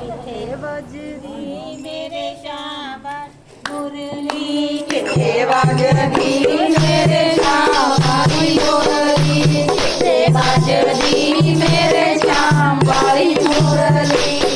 किथे बजदी मेरे शाबाश मुरली किथे मेरे शाबाश मुरली किथे मेरे शाबाश मुरली।